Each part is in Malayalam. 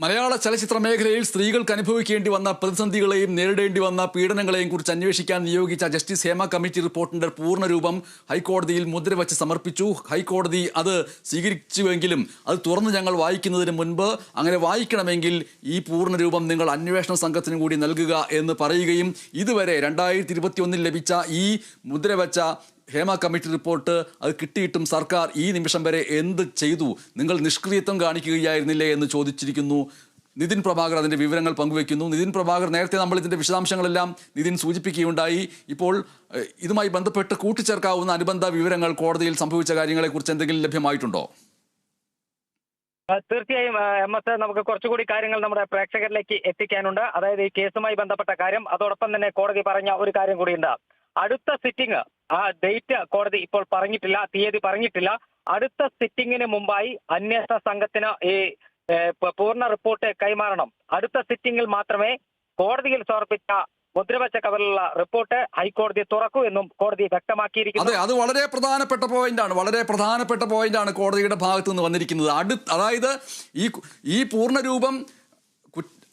മലയാള ചലച്ചിത്ര മേഖലയിൽ സ്ത്രീകൾക്ക് അനുഭവിക്കേണ്ടി വന്ന പ്രതിസന്ധികളെയും നേരിടേണ്ടി വന്ന പീഡനങ്ങളെയും കുറിച്ച് അന്വേഷിക്കാൻ നിയോഗിച്ച ജസ്റ്റിസ് ഹേമ കമ്മിറ്റി റിപ്പോർട്ടിന്റെ പൂർണരൂപം ഹൈക്കോടതിയിൽ മുദ്രവച്ച് സമർപ്പിച്ചു. ഹൈക്കോടതി അത് സ്വീകരിച്ചുവെങ്കിലും അത് തുറന്ന് ഞങ്ങൾ വായിക്കുന്നതിന് മുൻപ് അങ്ങനെ വായിക്കണമെങ്കിൽ ഈ പൂർണരൂപം നിങ്ങൾ അന്വേഷണ സംഘത്തിന് കൂടി നൽകുക എന്ന് പറയുകയും ഇതുവരെ രണ്ടായിരത്തി ഇരുപത്തിയൊന്നിൽ ലഭിച്ച ഈ മുദ്രവച്ച ഹേമ കമ്മിറ്റി റിപ്പോർട്ട് അത് കിട്ടിയിട്ടും സർക്കാർ ഈ നിമിഷം വരെ എന്ത് ചെയ്തു? നിങ്ങൾ നിഷ്ക്രിയത്വം കാണിക്കുകയായിരുന്നില്ലേ എന്ന് ചോദിച്ചിരിക്കുന്നു. നിതിൻ പ്രഭാകർ അതിന്റെ വിവരങ്ങൾ പങ്കുവയ്ക്കുന്നു. നിതിൻ പ്രഭാകർ നേരത്തെ നമ്മൾ ഇതിന്റെ വിശദാംശങ്ങളെല്ലാം നിതിൻ സൂചിപ്പിക്കുകയുണ്ടായി. ഇപ്പോൾ ഇതുമായി ബന്ധപ്പെട്ട് കൂട്ടിച്ചേർക്കാവുന്ന അനുബന്ധ വിവരങ്ങൾ കോടതിയിൽ സംഭവിച്ച കാര്യങ്ങളെക്കുറിച്ച് എന്തെങ്കിലും ലഭ്യമായിട്ടുണ്ടോ? തീർച്ചയായും എം എസ് നമുക്ക് കുറച്ചുകൂടി കാര്യങ്ങൾ നമ്മുടെ പ്രേക്ഷകരിലേക്ക് എത്തിക്കാനുണ്ട്. അതായത് ഈ കേസുമായി ബന്ധപ്പെട്ട കാര്യം. അതോടൊപ്പം തന്നെ കോടതി പറഞ്ഞ ഒരു കാര്യം കൂടിയുണ്ട്. അടുത്ത സിറ്റിംഗ് ആ ഡേറ്റ് കോടതി ഇപ്പോൾ പറഞ്ഞിട്ടില്ല തീയതി പറഞ്ഞിട്ടില്ല. അടുത്ത സിറ്റിംഗിന് മുമ്പായി അന്വേഷണ സംഘത്തിന് ഈ പൂർണ റിപ്പോർട്ട് കൈമാറണം. അടുത്ത സിറ്റിംഗിൽ മാത്രമേ കോടതിയിൽ സമർപ്പിച്ച മുദ്രവച്ച കവലുള്ള റിപ്പോർട്ട് ഹൈക്കോടതി തുറക്കൂ എന്നും കോടതി വ്യക്തമാക്കിയിരിക്കുന്നു. അതെ അത് വളരെ പ്രധാനപ്പെട്ട പോയിന്റാണ് വളരെ പ്രധാനപ്പെട്ട പോയിന്റാണ് കോടതിയുടെ ഭാഗത്ത് നിന്ന് വന്നിരിക്കുന്നത്. അടുത്ത് അതായത് ഈ ഈ പൂർണരൂപം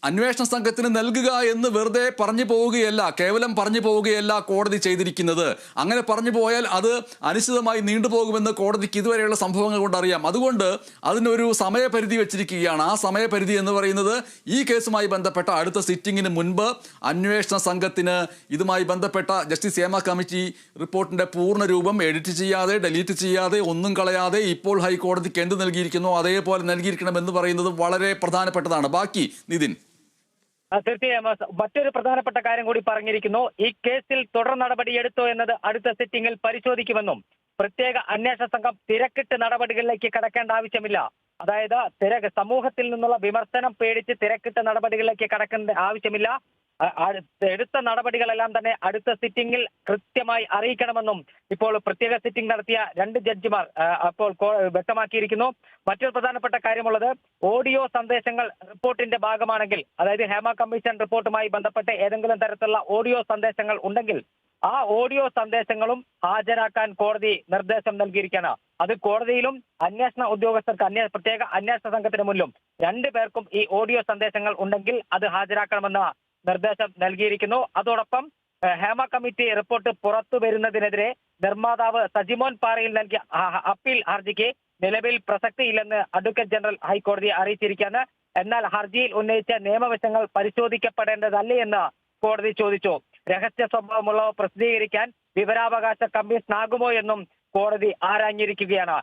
അന്വേഷണ സംഘത്തിന് നൽകുക എന്ന് വെറുതെ പറഞ്ഞു പോവുകയല്ല കേവലം പറഞ്ഞു പോവുകയല്ല കോടതി ചെയ്തിരിക്കുന്നത്. അങ്ങനെ പറഞ്ഞു പോയാൽ അത് അനിശ്ചിതമായി നീണ്ടുപോകുമെന്ന് കോടതിക്ക് ഇതുവരെയുള്ള സംഭവങ്ങൾ കൊണ്ട് അറിയാം. അതുകൊണ്ട് അതിനൊരു സമയപരിധി വെച്ചിരിക്കുകയാണ്. ആ സമയപരിധി എന്ന് പറയുന്നത് ഈ കേസുമായി ബന്ധപ്പെട്ട അടുത്ത സിറ്റിംഗിന് മുൻപ് അന്വേഷണ സംഘത്തിന് ഇതുമായി ബന്ധപ്പെട്ട ജസ്റ്റിസ് ഹേമ കമ്മിറ്റി റിപ്പോർട്ടിന്റെ പൂർണ രൂപം എഡിറ്റ് ചെയ്യാതെ ഡെലീറ്റ് ചെയ്യാതെ ഒന്നും കളയാതെ ഇപ്പോൾ ഹൈക്കോടതിക്ക് എന്ത് നൽകിയിരിക്കുന്നു അതേപോലെ നൽകിയിരിക്കണമെന്ന് പറയുന്നത് വളരെ പ്രധാനപ്പെട്ടതാണ്. ബാക്കി നിതിൻ. തീർച്ചയായും മറ്റൊരു പ്രധാനപ്പെട്ട കാര്യം കൂടി പറഞ്ഞിരിക്കുന്നു. ഈ കേസിൽ തുടർ നടപടി എടുത്തോ എന്നത് അടുത്ത സിറ്റിംഗിൽ പരിശോധിക്കുമെന്നും പ്രത്യേക അന്വേഷണ സംഘം തിരക്കിട്ട് നടപടികളിലേക്ക് കടക്കേണ്ട ആവശ്യമില്ല. അതായത് തിരക്ക് സമൂഹത്തിൽ നിന്നുള്ള വിമർശനം പേടിച്ച് തിരക്കിട്ട നടപടികളിലേക്ക് കടക്കേണ്ട ആവശ്യമില്ല. എടുത്ത നടപടികളെല്ലാം തന്നെ അടുത്ത സിറ്റിംഗിൽ കൃത്യമായി അറിയിക്കണമെന്നും ഇപ്പോൾ പ്രത്യേക സിറ്റിംഗ് നടത്തിയ രണ്ട് ജഡ്ജിമാർ അപ്പോൾ വ്യക്തമാക്കിയിരിക്കുന്നു. മറ്റൊരു പ്രധാനപ്പെട്ട കാര്യമുള്ളത് ഓഡിയോ സന്ദേശങ്ങൾ റിപ്പോർട്ടിന്റെ ഭാഗമാണെങ്കിൽ അതായത് ഹേമ കമ്മീഷൻ റിപ്പോർട്ടുമായി ബന്ധപ്പെട്ട് ഏതെങ്കിലും തരത്തിലുള്ള ഓഡിയോ സന്ദേശങ്ങൾ ഉണ്ടെങ്കിൽ ആ ഓഡിയോ സന്ദേശങ്ങളും ഹാജരാക്കാൻ കോടതി നിർദ്ദേശം നൽകിയിരിക്കുകയാണ്. അത് കോടതിയിലും അന്വേഷണ ഉദ്യോഗസ്ഥർക്ക് അന്വേ പ്രത്യേക അന്വേഷണ സംഘത്തിന് മുന്നിലും രണ്ടു പേർക്കും ഈ ഓഡിയോ സന്ദേശങ്ങൾ ഉണ്ടെങ്കിൽ അത് ഹാജരാക്കണമെന്ന നിർദ്ദേശം നൽകിയിരിക്കുന്നു. അതോടൊപ്പം ഹേമ കമ്മിറ്റി റിപ്പോർട്ട് പുറത്തു വരുന്നതിനെതിരെ നിർമ്മാതാവ് സജിമോൻ പാറയിൽ നൽകിയ അപ്പീൽ ഹർജിക്ക് നിലവിൽ പ്രസക്തിയില്ലെന്ന് അഡ്വക്കേറ്റ് ജനറൽ ഹൈക്കോടതിയെ അറിയിച്ചിരിക്കുകയാണ്. എന്നാൽ ഹർജിയിൽ ഉന്നയിച്ച നിയമവശങ്ങൾ പരിശോധിക്കപ്പെടേണ്ടതല്ലേ എന്ന് കോടതി ചോദിച്ചു. രഹസ്യ സ്വഭാവമുള്ളവ പ്രസിദ്ധീകരിക്കാൻ വിവരാവകാശ കമ്മീഷൻ ആകുമോ എന്നും കോടതി ആരാഞ്ഞിരിക്കുകയാണ്.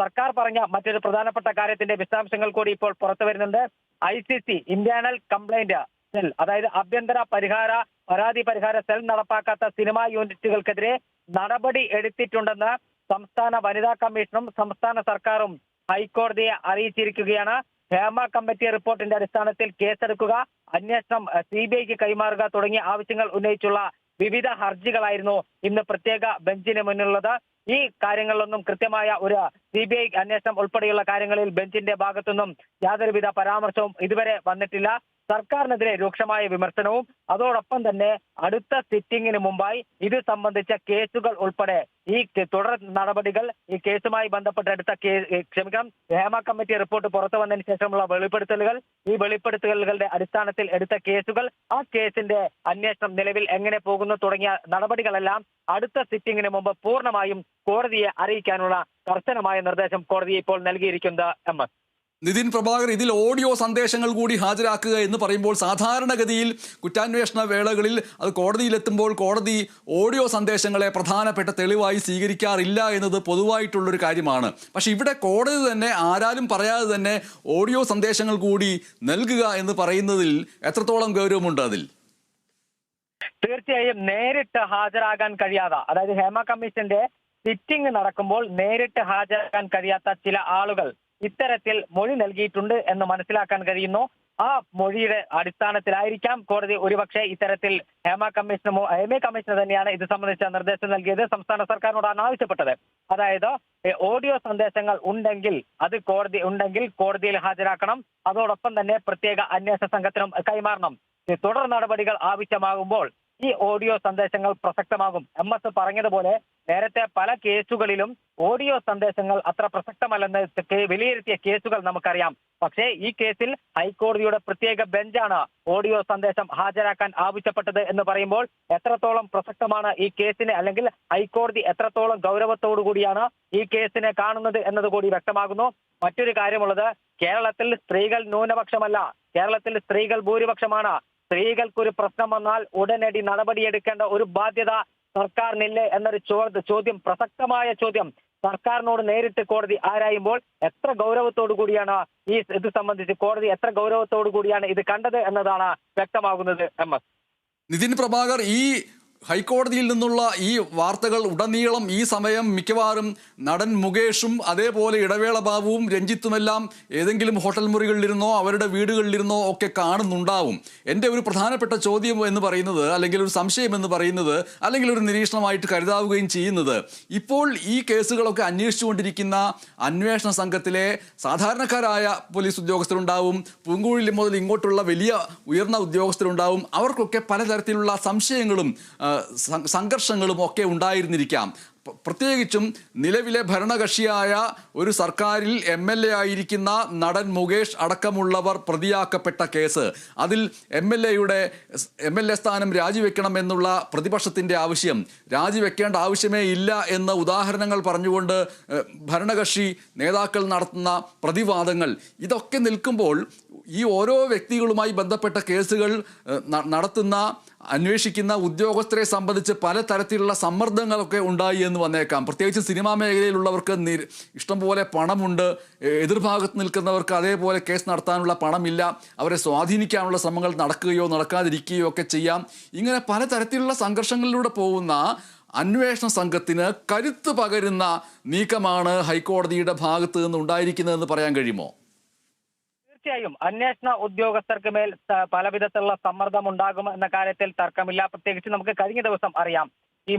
സർക്കാർ പറഞ്ഞ മറ്റൊരു പ്രധാനപ്പെട്ട കാര്യത്തിന്റെ വിശദാംശങ്ങൾ കൂടി ഇപ്പോൾ പുറത്തു വരുന്നുണ്ട്. I C C internal complaint cell അതായത് ആഭ്യന്തര പരിഹാര പരാതി പരിഹാര സെൽ നടപ്പാക്കാത്ത സിനിമാ യൂണിറ്റുകൾക്കെതിരെ നടപടി എടുത്തിട്ടുണ്ടെന്ന് സംസ്ഥാന വനിതാ കമ്മീഷനും സംസ്ഥാന സർക്കാരും ഹൈക്കോടതിയെ അറിയിച്ചിരിക്കുകയാണ്. ഹേമ കമ്മിറ്റി റിപ്പോർട്ടിന്റെ അടിസ്ഥാനത്തിൽ കേസെടുക്കുക അന്വേഷണം സി ബി ഐക്ക് കൈമാറുക തുടങ്ങിയ ആവശ്യങ്ങൾ ഉന്നയിച്ചുള്ള വിവിധ ഹർജികളായിരുന്നു ഇന്ന് പ്രത്യേക ബെഞ്ചിന് മുന്നിലുള്ളത്. ഈ കാര്യങ്ങളിലൊന്നും കൃത്യമായ ഒരു സി ബി ഐ അന്വേഷണം ഉൾപ്പെടെയുള്ള കാര്യങ്ങളിൽ ബെഞ്ചിന്റെ ഭാഗത്തുനിന്നും യാതൊരുവിധ പരാമർശവും ഇതുവരെ വന്നിട്ടില്ല. സർക്കാരിനെതിരെ രൂക്ഷമായ വിമർശനവും അതോടൊപ്പം തന്നെ അടുത്ത സിറ്റിംഗിന് മുമ്പായി ഇത് സംബന്ധിച്ച കേസുകൾ ഉൾപ്പെടെ ഈ തുടർ നടപടികൾ ഈ കേസുമായി ബന്ധപ്പെട്ട് ഏ, ക്ഷമിക്കണം ഹേമ കമ്മിറ്റി റിപ്പോർട്ട് പുറത്തു വന്നതിന് ശേഷമുള്ള വെളിപ്പെടുത്തലുകൾ ഈ വെളിപ്പെടുത്തലുകളുടെ അടിസ്ഥാനത്തിൽ എടുത്ത കേസുകൾ ആ കേസിന്റെ അന്വേഷണം നിലവിൽ എങ്ങനെ പോകുന്നു തുടങ്ങിയ നടപടികളെല്ലാം അടുത്ത സിറ്റിംഗിന് മുമ്പ് പൂർണമായും കോടതിയെ അറിയിക്കാനുള്ള കർശനമായ നിർദ്ദേശം കോടതി ഇപ്പോൾ നൽകിയിരിക്കുന്നത് എം എസ്. നിതിൻ പ്രഭാകർ ഇതിൽ ഓഡിയോ സന്ദേശങ്ങൾ കൂടി ഹാജരാക്കുക എന്ന് പറയുമ്പോൾ സാധാരണഗതിയിൽ കുറ്റാന്വേഷണ വേളകളിൽ അത് കോടതിയിലെത്തുമ്പോൾ കോടതി ഓഡിയോ സന്ദേശങ്ങളെ പ്രധാനപ്പെട്ട തെളിവായി സ്വീകരിക്കാറില്ല എന്നത് പൊതുവായിട്ടുള്ളൊരു കാര്യമാണ്. പക്ഷെ ഇവിടെ കോടതി തന്നെ ആരാലും പറയാതെ തന്നെ ഓഡിയോ സന്ദേശങ്ങൾ കൂടി നൽകുക എന്ന് പറയുന്നതിൽ എത്രത്തോളം ഗൗരവമുണ്ട് അതിൽ? തീർച്ചയായും നേരിട്ട് ഹാജരാകാൻ കഴിയാത്ത അതായത് ഹേമ കമ്മീഷന്റെ സിറ്റിംഗ് നടക്കുമ്പോൾ നേരിട്ട് ഹാജരാകാൻ കഴിയാത്ത ചില ആളുകൾ ഇത്തരത്തിൽ മൊഴി നൽകിയിട്ടുണ്ട് എന്ന് മനസ്സിലാക്കാൻ കഴിയുന്നു. ആ മൊഴിയുടെ അടിസ്ഥാനത്തിലായിരിക്കാം കോടതി ഒരുപക്ഷെ ഇത്തരത്തിൽ ഹേമ കമ്മീഷന് ഹേമ കമ്മീഷന് തന്നെയാണ് ഇത് സംബന്ധിച്ച നിർദ്ദേശം നൽകിയത്. സംസ്ഥാന സർക്കാരിനോടാണ് ആവശ്യപ്പെട്ടത് അതായത് ഓഡിയോ സന്ദേശങ്ങൾ ഉണ്ടെങ്കിൽ അത് കോടതി ഉണ്ടെങ്കിൽ കോടതിയിൽ ഹാജരാക്കണം. അതോടൊപ്പം തന്നെ പ്രത്യേക അന്വേഷണ സംഘത്തിനും കൈമാറണം. തുടർ നടപടികൾ ആവശ്യമാകുമ്പോൾ ഈ ഓഡിയോ സന്ദേശങ്ങൾ പ്രസക്തമാകും. എം എസ് പറഞ്ഞതുപോലെ നേരത്തെ പല കേസുകളിലും ഓഡിയോ സന്ദേശങ്ങൾ അത്ര പ്രസക്തമല്ലെന്ന് വിലയിരുത്തിയ കേസുകൾ നമുക്കറിയാം. പക്ഷേ ഈ കേസിൽ ഹൈക്കോടതിയുടെ പ്രത്യേക ബെഞ്ചാണ് ഓഡിയോ സന്ദേശം ഹാജരാക്കാൻ ആവശ്യപ്പെട്ടത് എന്ന് പറയുമ്പോൾ എത്രത്തോളം പ്രസക്തമാണ് ഈ കേസിനെ അല്ലെങ്കിൽ ഹൈക്കോടതി എത്രത്തോളം ഗൗരവത്തോടു കൂടിയാണ് ഈ കേസിനെ കാണുന്നത് എന്നതുകൂടി വ്യക്തമാകുന്നു. മറ്റൊരു കാര്യമുള്ളത് കേരളത്തിൽ സ്ത്രീകൾ ന്യൂനപക്ഷമല്ല. കേരളത്തിൽ സ്ത്രീകൾ ഭൂരിപക്ഷമാണ്. സ്ത്രീകൾക്കൊരു പ്രശ്നം വന്നാൽ ഉടനടി നടപടിയെടുക്കേണ്ട ഒരു ബാധ്യത സർക്കാരിനില്ലേ എന്നൊരു ചോദ്യം പ്രസക്തമായ ചോദ്യം സർക്കാരിനോട് നേരിട്ട് കോടതി ആരായുമ്പോൾ എത്ര ഗൗരവത്തോടു കൂടിയാണ് ഈ ഇത് സംബന്ധിച്ച് കോടതി എത്ര ഗൗരവത്തോടു കൂടിയാണ് ഇത് കണ്ടത് എന്നതാണ് വ്യക്തമാകുന്നത് എം എസ്. നിതിൻ പ്രഭാകർ ഈ ഹൈക്കോടതിയിൽ നിന്നുള്ള ഈ വാർത്തകൾ ഉടനീളം ഈ സമയം മിക്കവാറും നടൻ മുകേഷും അതേപോലെ ഇടവേള ബാബുവും രഞ്ജിത്തുമെല്ലാം ഏതെങ്കിലും ഹോട്ടൽ മുറികളിലിരുന്നോ അവരുടെ വീടുകളിലിരുന്നോ ഒക്കെ കാണുന്നുണ്ടാവും. എന്റെ ഒരു പ്രധാനപ്പെട്ട ചോദ്യം എന്ന് പറയുന്നത് അല്ലെങ്കിൽ ഒരു സംശയം എന്ന് പറയുന്നത് അല്ലെങ്കിൽ ഒരു നിരീക്ഷണമായിട്ട് കരുതാവുകയും ചെയ്യുന്നത് ഇപ്പോൾ ഈ കേസുകളൊക്കെ അന്വേഷിച്ചുകൊണ്ടിരിക്കുന്ന അന്വേഷണ സംഘത്തിലെ സാധാരണക്കാരായ പോലീസ് ഉദ്യോഗസ്ഥരുണ്ടാവും പൂങ്കുഴിൽ മുതൽ ഇങ്ങോട്ടുള്ള വലിയ ഉയർന്ന ഉദ്യോഗസ്ഥരുണ്ടാവും അവർക്കൊക്കെ പലതരത്തിലുള്ള സംശയങ്ങളും സംഘർഷങ്ങളും ഒക്കെ ഉണ്ടായിരുന്നിരിക്കാം. പ്രത്യേകിച്ചും നിലവിലെ ഭരണകക്ഷിയായ ഒരു സർക്കാരിൽ എം എൽ എ ആയിരിക്കുന്ന നടൻ മുകേഷ് അടക്കമുള്ളവർ പ്രതിയാക്കപ്പെട്ട കേസ്. അതിൽ എം എൽ എയുടെ എം എൽ എ സ്ഥാനം രാജിവെക്കണമെന്നുള്ള പ്രതിപക്ഷത്തിന്റെ ആവശ്യം. രാജിവെക്കേണ്ട ആവശ്യമേ ഇല്ല എന്ന ഉദാഹരണങ്ങൾ പറഞ്ഞുകൊണ്ട് ഭരണകക്ഷി നേതാക്കൾ നടത്തുന്ന പ്രതിവാദങ്ങൾ. ഇതൊക്കെ നിൽക്കുമ്പോൾ ഈ ഓരോ വ്യക്തികളുമായി ബന്ധപ്പെട്ട കേസുകൾ നടത്തുന്ന അന്വേഷിക്കുന്ന ഉദ്യോഗസ്ഥരെ സംബന്ധിച്ച് പലതരത്തിലുള്ള സമ്മർദ്ദങ്ങളൊക്കെ ഉണ്ടായി എന്ന് വന്നേക്കാം. പ്രത്യേകിച്ച് സിനിമാ മേഖലയിലുള്ളവർക്ക് ഇഷ്ടംപോലെ പണമുണ്ട്. എതിർഭാഗത്ത് നിൽക്കുന്നവർക്ക് അതേപോലെ കേസ് നടത്താനുള്ള പണമില്ല. അവരെ സ്വാധീനിക്കാനുള്ള ശ്രമങ്ങൾ നടക്കുകയോ നടക്കാതിരിക്കുകയോ ഒക്കെ ചെയ്യാം. ഇങ്ങനെ പലതരത്തിലുള്ള സംഘർഷങ്ങളിലൂടെ പോകുന്ന അന്വേഷണ സംഘത്തിന് കരുത്ത് പകരുന്ന നീക്കമാണ് ഹൈക്കോടതിയുടെ ഭാഗത്ത് നിന്ന് ഉണ്ടായിരിക്കുന്നതെന്ന് പറയാൻ കഴിയുമോ? തീർച്ചയായും അന്വേഷണ ഉദ്യോഗസ്ഥർക്ക് മേൽ പലവിധത്തിലുള്ള പല വിധത്തിലുള്ള സമ്മർദ്ദം ഉണ്ടാകും എന്ന കാര്യത്തിൽ തർക്കമില്ല. പ്രത്യേകിച്ച് നമുക്ക് കഴിഞ്ഞ ദിവസം അറിയാം ഈ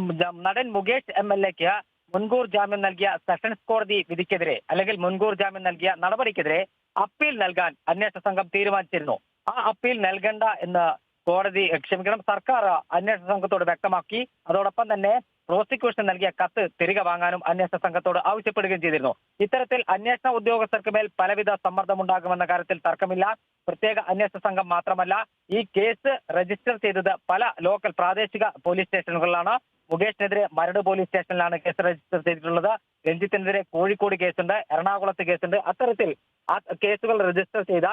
നടൻ മുകേഷ് എം എൽ എക്ക് മുൻകൂർ ജാമ്യം നൽകിയ സെഷൻസ് കോടതി വിധിക്കെതിരെ അല്ലെങ്കിൽ മുൻകൂർ ജാമ്യം നൽകിയ നടപടിക്കെതിരെ അപ്പീൽ നൽകാൻ അന്വേഷണ സംഘം തീരുമാനിച്ചിരുന്നു. ആ അപ്പീൽ നൽകണ്ട എന്ന് കോടതി ക്ഷമിക്കണം സർക്കാർ അന്വേഷണ സംഘത്തോട് വ്യക്തമാക്കി. അതോടൊപ്പം തന്നെ പ്രോസിക്യൂഷൻ നൽകിയ കത്ത് തിരികെ വാങ്ങാനും അന്വേഷണ സംഘത്തോട് ആവശ്യപ്പെടുകയും ചെയ്തിരുന്നു. ഇത്തരത്തിൽ അന്വേഷണ ഉദ്യോഗസ്ഥർക്ക് മേൽ പലവിധ സമ്മർദ്ദമുണ്ടാകുമെന്ന കാര്യത്തിൽ തർക്കമില്ല. പ്രത്യേക അന്വേഷണ സംഘം മാത്രമല്ല ഈ കേസ് രജിസ്റ്റർ ചെയ്തത് പല ലോക്കൽ പ്രാദേശിക പോലീസ് സ്റ്റേഷനുകളിലാണ്. മുകേഷിനെതിരെ മരട് പോലീസ് സ്റ്റേഷനിലാണ് കേസ് രജിസ്റ്റർ ചെയ്തിട്ടുള്ളത്. രഞ്ജിത്തിനെതിരെ കോഴിക്കോട് കേസുണ്ട് എറണാകുളത്ത് കേസുണ്ട്. അത്തരത്തിൽ ആ കേസുകൾ രജിസ്റ്റർ ചെയ്ത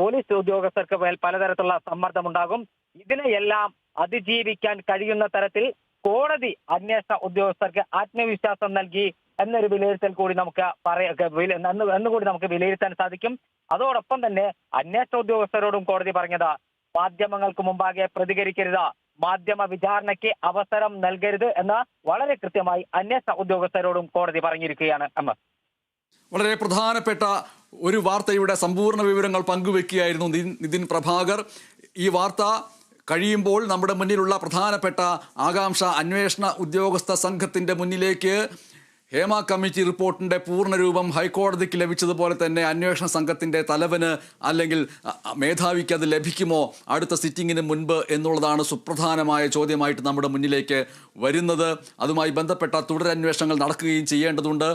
പോലീസ് ഉദ്യോഗസ്ഥർക്ക് മേൽ പലതരത്തിലുള്ള സമ്മർദ്ദമുണ്ടാകും. ഇതിനെയെല്ലാം അതിജീവിക്കാൻ കഴിയുന്ന തരത്തിൽ കോടതി അന്വേഷണ ഉദ്യോഗസ്ഥർക്ക് ആത്മവിശ്വാസം നൽകി എന്നൊരു വിലയിരുത്തൽ കൂടി നമുക്ക് പറയാ എന്നുകൂടി നമുക്ക് വിലയിരുത്താൻ സാധിക്കും. അതോടൊപ്പം തന്നെ അന്വേഷണ ഉദ്യോഗസ്ഥരോടും കോടതി പറഞ്ഞത് മാധ്യമങ്ങൾക്ക് മുമ്പാകെ പ്രതികരിക്കരുത് മാധ്യമ വിചാരണയ്ക്ക് അവസരം നൽകരുത് എന്ന് വളരെ കൃത്യമായി അന്വേഷണ ഉദ്യോഗസ്ഥരോടും കോടതി പറഞ്ഞിരിക്കുകയാണ് എസ് വളരെ പ്രധാനപ്പെട്ട ഒരു വാർത്തയുടെ സമ്പൂർണ വിവരങ്ങൾ പങ്കുവെക്കുകയായിരുന്നു നിതിൻ പ്രഭാകർ. ഈ വാർത്ത കഴിയുമ്പോൾ നമ്മുടെ മുന്നിലുള്ള പ്രധാനപ്പെട്ട ആകാംക്ഷ അന്വേഷണ ഉദ്യോഗസ്ഥ സംഘത്തിന്റെ മുന്നിലേക്ക് ഹേമ കമ്മിറ്റി റിപ്പോർട്ടിന്റെ പൂർണരൂപം ഹൈക്കോടതിക്ക് ലഭിച്ചതുപോലെ തന്നെ അന്വേഷണ സംഘത്തിന്റെ തലവന് അല്ലെങ്കിൽ മേധാവിക്ക് അത് ലഭിക്കുമോ? അടുത്ത സിറ്റിങ്ങിന് മുൻപ് എന്നുള്ളതാണ് സുപ്രധാനമായ ചോദ്യമായിട്ട് നമ്മുടെ മുന്നിലേക്ക് വരുന്നത്. അതുമായി ബന്ധപ്പെട്ട തുടരന്വേഷണങ്ങൾ നടക്കുകയും ചെയ്യേണ്ടതുണ്ട്.